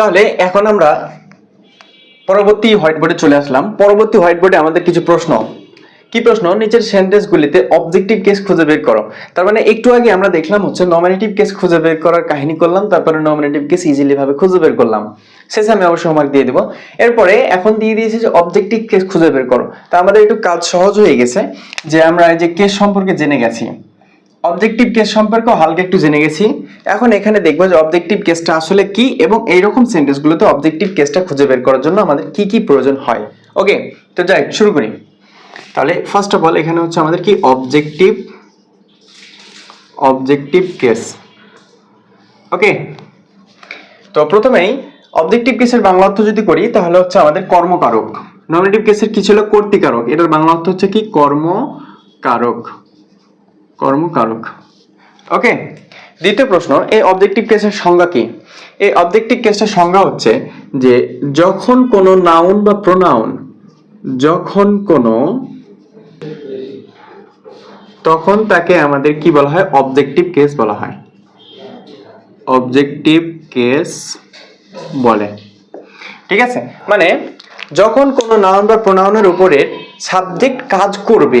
তাহলে এখন আমরা পরবর্তী হোয়াইট বোর্ডে চলে আসলাম। পরবর্তী হোয়াইট বোর্ডে আমাদের কিছু প্রশ্ন। কি প্রশ্ন? নিচের সেন্টেন্সগুলিতে অবজেক্টিভ কেস খুঁজে বের করো। তার মানে একটু আগে আমরা দেখলাম হচ্ছে নমিনেটিভ কেস খুঁজে বের করার কাহিনী করলাম, তারপরে নমিনেটিভ কেস ইজিলি ভাবে খুঁজে বের করলাম। শেষে আমি অবশ্যই হোমওয়ার্ক দিয়ে দিব। এরপরে এখন দিয়ে দিয়েছে যে অবজেক্টিভ কেস খুঁজে বের করো। তা আমাদের একটু কাজ সহজ হয়ে গেছে যে আমরা এই যে কেস সম্পর্কে জেনে গেছি। অবজেক্টিভ কেস সম্পর্কে হালকা একটু জেনে গেছি। এখন এখানে দেখব যে অবজেক্টিভ কেসটা আসলে কি এবং এইরকম সেন্টেন্সগুলোতে অবজেক্টিভ কেসটা খুঁজে বের করার জন্য আমাদের কি কি প্রয়োজন হয়। ওকে তো যাই, শুরু করি। তাহলে ফার্স্ট অফ অল এখানে হচ্ছে আমাদের কি অবজেক্টিভ অবজেক্টিভ কেস ওকে তো প্রথমেই অবজেক্টিভ কেসের বাংলা অর্থ যদি করি, তাহলে হচ্ছে আমাদের কর্মকারক। নমিনেটিভ কেসের কি ছিল? কর্তৃকারক। এটার বাংলা অর্থ হচ্ছে কি? কর্মকারক। কর্মকারক। ওকে দ্বিতীয় প্রশ্ন, এই অবজেক্টিভ কেসের সংজ্ঞা কি? এই অবজেক্টিভ কেসের সংজ্ঞা হচ্ছে যে যখন কোনো নাউন বা প্রোনাউন যখন কোনো, তখন তাকে আমাদের কি বলা হয়? অবজেক্টিভ কেস বলা হয়। অবজেক্টিভ কেস বলে। ঠিক আছে? মানে যখন কোনো নাউন বা প্রোনাউনের উপরে সাবজেক্ট কাজ করবে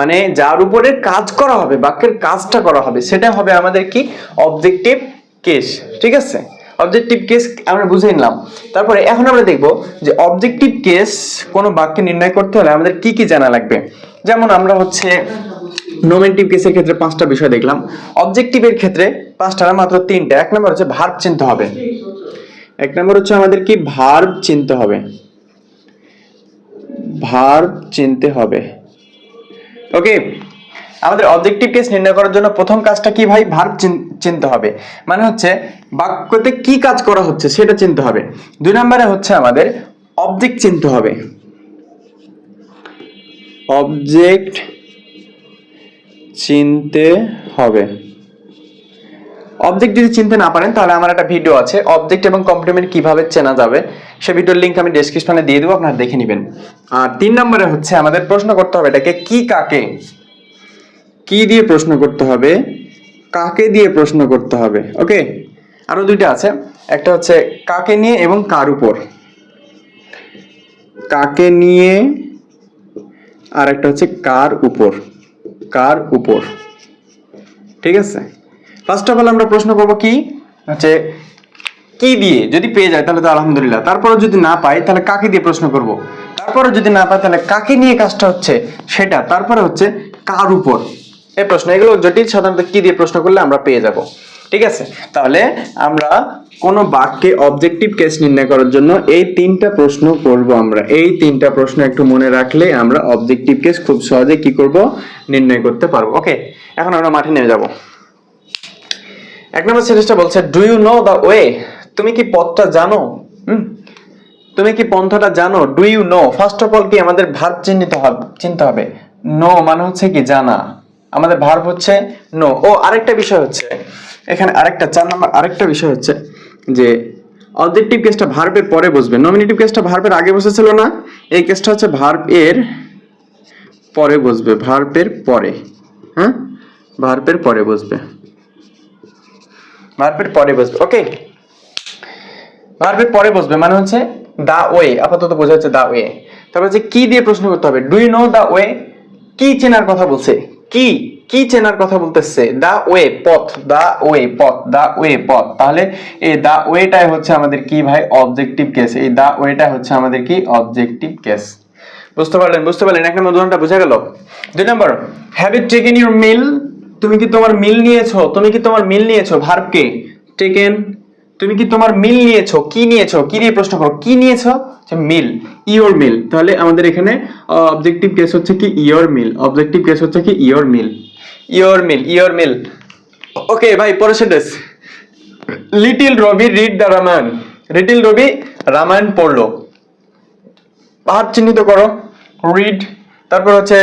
মানে যার উপরে কাজ করা হবে, বাক্যের কাজটা করা হবে, সেটা হবে আমাদের কি? অবজেক্টিভ কেস ঠিক আছে? অবজেক্টিভ কেস আমরা বুঝে নিলাম। তারপরে এখন আমরা দেখব যে অবজেক্টিভ কেস কোনো বাক্যে নির্ণয় করতে হলে আমাদের কি কি জানা লাগবে? যেমন আমরা হচ্ছে নোমেন্টিভ কেসের ক্ষেত্রে পাঁচটা বিষয় দেখলাম। অবজেক্টিভের ক্ষেত্রে পাঁচটা না মাত্র তিনটা। এক নম্বর হচ্ছে ভার্ব চিনতে হবে। এক নম্বর হচ্ছে আমাদের কি? ভার্ব চিনতে হবে। ভার্ব চিনতে হবে। ওকে আমাদের অবজেক্টিভ কেস নির্ণয় করার জন্য প্রথম কাজটা কি ভাই? ভার্ব চিনতে হবে। মানে হচ্ছে বাক্যতে কি কাজ করা হচ্ছে সেটা চিনতে হবে। দুই নম্বরে হচ্ছে আমাদের অবজেক্ট চিনতে হবে। অবজেক্ট চিনতে হবে। অবজেক্ট যদি চিনতে না পারেন, তাহলে আমার একটা ভিডিও আছে। অবজেক্ট এবং কমপ্লিমেন্ট কীভাবে চেনা যাবে, সে ভিডিওর লিঙ্ক আমি ডেসক্রিপশনে দিয়ে দেবো, আপনারা দেখে নেবেন। আর তিন নম্বরে হচ্ছে, আমাদের প্রশ্ন করতে হবে এটাকে, কি কাকে? কি দিয়ে প্রশ্ন করতে হবে? কাকে দিয়ে প্রশ্ন করতে হবে? ওকে আরও দুইটা আছে। একটা হচ্ছে, কাকে নিয়ে এবং কার উপর? কাকে নিয়ে, আর একটা হচ্ছে, কার উপর? কার উপর? ঠিক আছে? ফার্স্ট অফ অল আমরা প্রশ্ন করব কি? হচ্ছে, কি দিয়ে? যদি পেয়ে যায়, তাহলে তো আলহামদুলিল্লাহ। তারপরে যদি না পাই তাহলে কাকে দিয়ে প্রশ্ন করব? তারপরে যদি না পাই তাহলে কাকে নিয়ে কাজটা হচ্ছে? সেটা। তারপরে হচ্ছে, কার উপর? এই প্রশ্ন। এগুলো জটিল, সাধারণত কি দিয়ে প্রশ্ন করলে আমরা পেয়ে যাব। ঠিক আছে? তাহলে আমরা কোনো বাক্যে অবজেক্টিভ কেস নির্ণয় করার জন্য এই তিনটা প্রশ্ন করব আমরা। এই তিনটা প্রশ্ন একটু মনে রাখলে আমরা অবজেক্টিভ কেস খুব সহজে কি করব? নির্ণয় করতে পারব। ওকে এখন আমরা মাঠে নেমে যাব। এক নম্বর সিরিজটা বলছে do you know the way তুমি কি পথটা জানো? তুমি কি পন্থাটা জানো? Do you know first of all কি আমাদের ভার্ব চিহ্নিত হবে, চিনতে হবে। নো মানে হচ্ছে কি জানা। আমাদের ভার্ব হচ্ছে নো ও, আরেকটা বিষয় হচ্ছে, এখানে আরেকটা, চার নাম্বার আরেকটা বিষয় হচ্ছে যে অবজেক্টিভ কেসটা ভার্বের পরে বসবে। নমিনেটিভ কেসটা ভার্বের আগে বসেছিল না? এই কেসটা হচ্ছে ভার্ব এর পরে বসবে ভার্বের পরে। হ্যাঁ ভার্বের পরে বসবে। ভার্বের পরে বসবে ওকে ভার্বের পরে বসবে মানে হচ্ছে দা ওয়ে, আপাতত বোঝা যাচ্ছে দা ওয়ে। তারপর হচ্ছে কি দিয়ে প্রশ্ন করতে হবে? Do you know the way? কি চেনার কথা বলছে? কি? কি চেনার কথা বলতেছে? দা ওয়ে, পথ, দা ওয়ে, পথ, দা ওয়ে, পথ। তাহলে এই দা ওয়েটাই হচ্ছে আমাদের কি ভাই? অবজেক্টিভ কেস এই দা ওয়েটা হচ্ছে আমাদের কি? অবজেক্টিভ কেস বুঝতে পারলেন বুঝতে পারলেন এক নম্বর উদাহরণটা বোঝা গেল। দুই নম্বর have it taken your meal তুমি কি তোমার মিল নিয়েছো? তুমি কি তোমার মিল নিয়েছো, ভার্বকে? টেকেন তুমি কি তোমার মিল নিয়েছো? কি নিয়েছো? কি নিয়ে প্রশ্ন করো? কি নিয়েছো? Meal your meal. তাহলে আমাদের এখানে অবজেক্টিভ কেস হচ্ছে কি ইওর মিল। অবজেক্টিভ কেস হচ্ছে কি your meal. Your meal your meal. Okay ভাই, পরের sentence little Rabi read the Ramayana little Rabi Ramayana পড়ল। পাহাড় চিহ্নিত করো। রিড তারপর হচ্ছে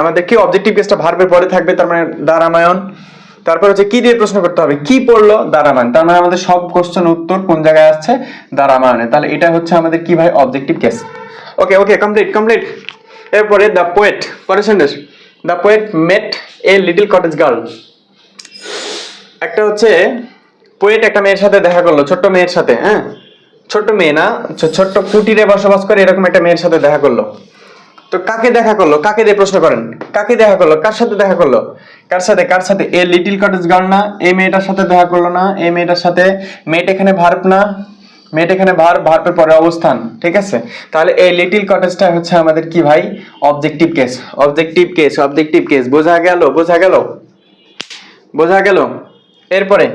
আমাদের কি অবজেক্টিভ কেসটা ভার্বের পরে থাকবে, তার মানে দা রামায়ণ তারপর হচ্ছে কি দিয়ে প্রশ্ন করতে হবে? কি পড়ল? দা রামায়ণ তার মানে আমাদের সব কোশ্চেন উত্তর কোন জায়গায় আসছে? দা রামায়ণে তাহলে এটা হচ্ছে আমাদের কি ভাই? Objective case okay okay complete complete এরপরে দ্য পোয়েট পরের sentence the poet met a little cottage girl একটা হচ্ছে পোয়েট একটা মেয়ের সাথে দেখা করল, ছোট্ট মেয়ের সাথে হ্যাঁ? ছোট্ট মেয়ে না ছোট্ট কুটিরে বসবাস করে এরকম একটা মেয়ের সাথে দেখা করল। তো কাকে দেখা করল? কাকে দিয়ে প্রশ্ন করেন? কাকে দেখা করল? কার সাথে দেখা করল? কার সাথে? কার সাথে? এ লিটিল কটেজ গার্ল না এই মেয়েটার সাথে দেখা করল না এই মেয়েটার সাথে, মেয়েটা এখানে ভার্ব না, মেয়েটা এখানে ভার ভার্বের পরে অবস্থান, ঠিক আছে? তাহলে এই লিটিল কটেজটা হচ্ছে আমাদের কি ভাই? Objective case objective case objective case বোঝা গেল? বোঝা গেল? বোঝা গেল? এরপরে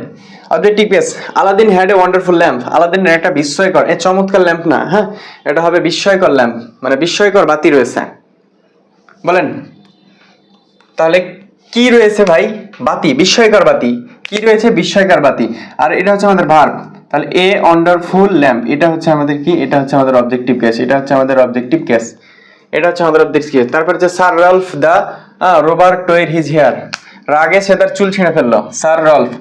objective case Aladdin had a wonderful lamp আলাদিনের একটা বিস্ময়কর, এ চমৎকার ল্যাম্প না হ্যাঁ? এটা হবে বিস্ময়কর ল্যাম্প মানে বিস্ময়কর বাতি রয়েছে। বলেন, তাহলে কি রয়েছে ভাই? বাতি, বিস্ময়কর বাতি। কি রয়েছে? বিস্ময়কর বাতি। আর এটা হচ্ছে আমাদের ভার্ব তাহলে এ ওয়ান্ডারফুল ল্যাম্প এটা হচ্ছে আমাদের কি? এটা হচ্ছে আমাদের অবজেক্টিভ কেস এটা হচ্ছে আমাদের অবজেক্টিভ কেস এটা হচ্ছে আমাদের অবজেক্টিভ কেস তারপর হচ্ছে স্যার রালফ দা রোবার্ট টোয়ের হিজ হেয়ার রাগে সে তার চুল ছিঁড়ে ফেলল। স্যার রলফ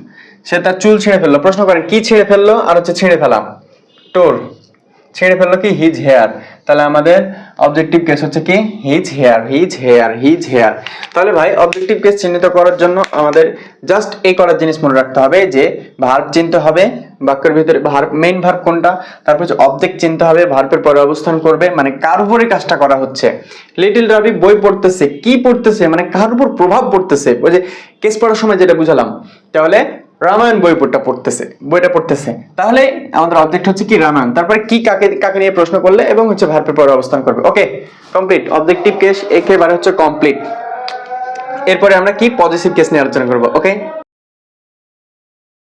সে তার চুল ছিঁড়ে ফেলল। প্রশ্ন করেন, কি ছিঁড়ে ফেলল? আর হচ্ছে ছিঁড়ে ফেলাম। টোর। ছেড়ে ফেলল কি? His hair. তাহলে আমাদের অবজেক্টিভ কেস হচ্ছে কি? His hair his hair his hair. তাহলে ভাই অবজেক্টিভ কেস চিহ্নিত করার জন্য আমাদের জাস্ট এই করার জিনিস মনে রাখতে হবে যে ভার্ব চিনতে হবে, বাক্যের ভিতরে ভার্ব মেইন ভার্ব কোনটা? তারপর হচ্ছে অবজেক্ট চিনতে হবে ভার্বের পরে অবস্থান করবে মানে কার উপরে কাজটা করা হচ্ছে? লিটিল রবি বই পড়তেছে, কি পড়তেছে? মানে কার উপর প্রভাব পড়তেছে? ওই যে কেস পড়ার সময় যেটা বুঝালাম, তাহলে রামায়ণ বই পড়টা পড়তেছে, বইটা পড়তেছে। তাহলে আমাদের অবজেক্ট হচ্ছে কি রামায়ণ? তারপরে কি কাকে কাকে নিয়ে প্রশ্ন করলে এবং হচ্ছে ভার্বের পরে অবস্থান করবে? ওকে কমপ্লিট অবজেক্টিভ কেস একেবারে হচ্ছে কমপ্লিট এরপরে আমরা কি পজিটিভ কেস নিয়ে আলোচনা করব? ওকে